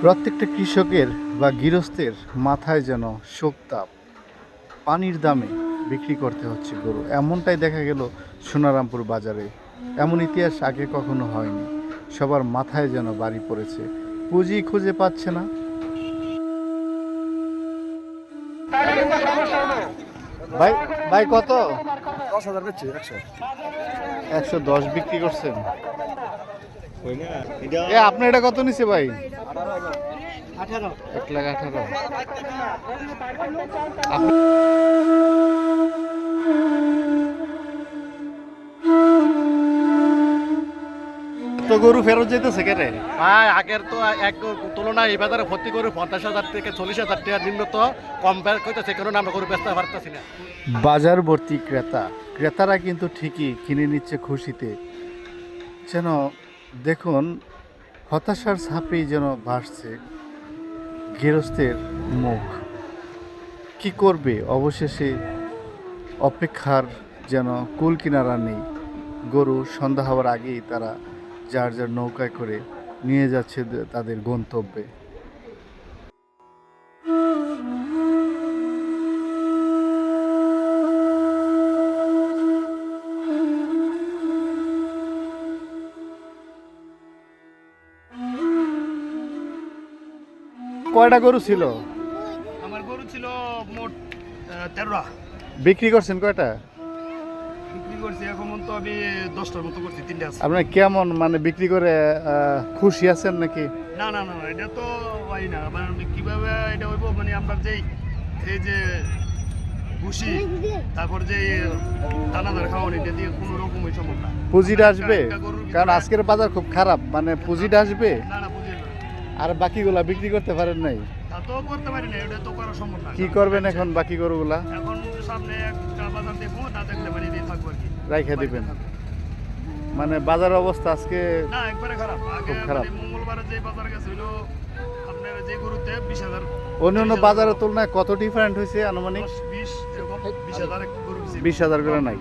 প্রত্যেকটা কৃষকের বা গৃহস্থের মাথায় যেন শোকতাপ, পানির দামে বিক্রি করতে হচ্ছে গরু। এমনটাই দেখা গেল সোনারামপুর বাজারে। এমন ইতিহাস আগে কখনো হয়নি। সবার মাথায় যেন বাড়ি পড়েছে। পুঁজি খুঁজে পাচ্ছে না। ভাই ভাই কত? দশ হাজার বেচছে একশো। একশো দশ বিক্রি করছেন? এ আপনি এটা কত নিছে ভাই? আঠারো। এক লাখ আঠারো। গরু ফেরত যেতেছে কেন ভাই আগের তো এক তুলনায় এই বাজারে ভর্তি করে পঞ্চাশ হাজার থেকে চল্লিশ হাজার টাকা নিম্নত কম বের করতেছে কারণে আমরা গরু বেচতে পারতেছি না। বাজার ভর্তি ক্রেতা। ক্রেতারা কিন্তু ঠিকই কিনে নিচ্ছে খুশিতে। যেন দেখুন হতাশার ছাপেই যেন ভাসছে গৃহস্থের মুখ। কি করবে? অবশেষে অপেক্ষার যেন কুল কিনারা নেই। গরু সন্ধ্যা হওয়ার আগেই তারা যার যার নৌকায় করে নিয়ে যাচ্ছে তাদের গন্তব্যে। কয়টা গরু ছিল? আমার গরু ছিল মোট তেরোটা। বিক্রি করছেন কয়টা? বিক্রি করছি এখন তো আমি দশটার মতো করছি তিনটা আছে। আপনার কেমন মানে বিক্রি করে খুশি আছেন নাকি? না না না এটা তো হয় না। মানে কীভাবে এটা হইব? মানে যেই এই যে ভুসি তারপর যে দানাদার খাওয়ান এটা দিয়ে কোনো রকম ওই সম্ভব না। পুঁজিটা আসবে? কারণ আজকের বাজার খুব খারাপ। মানে পুঁজিটা আসবে? না না বুঝি আর বাকিগুলা বিক্রি করতে পারেন নাই? তা তো করতে পারি না এটা তো করা সম্ভব না। কি করবেন এখন বাকি গরুগুলা? সামনে একটা বাজার দেখব না দেখলে বাড়ি দিয়ে থাকব আর কি। রাইখা দিবেন। মানে বাজার অবস্থা আজকে না একবারে খারাপ। আগে খারাপ। মানে যে বাজার গেছে হইল আপনার যে গরুতে বিশ হাজার অন্য অন্য বাজারের তুলনায় কত ডিফারেন্ট হয়েছে আনুমানিক? দশ বিশ এরকম বিশ হাজার এক গরু বেশি। বিশ হাজার করে নাই।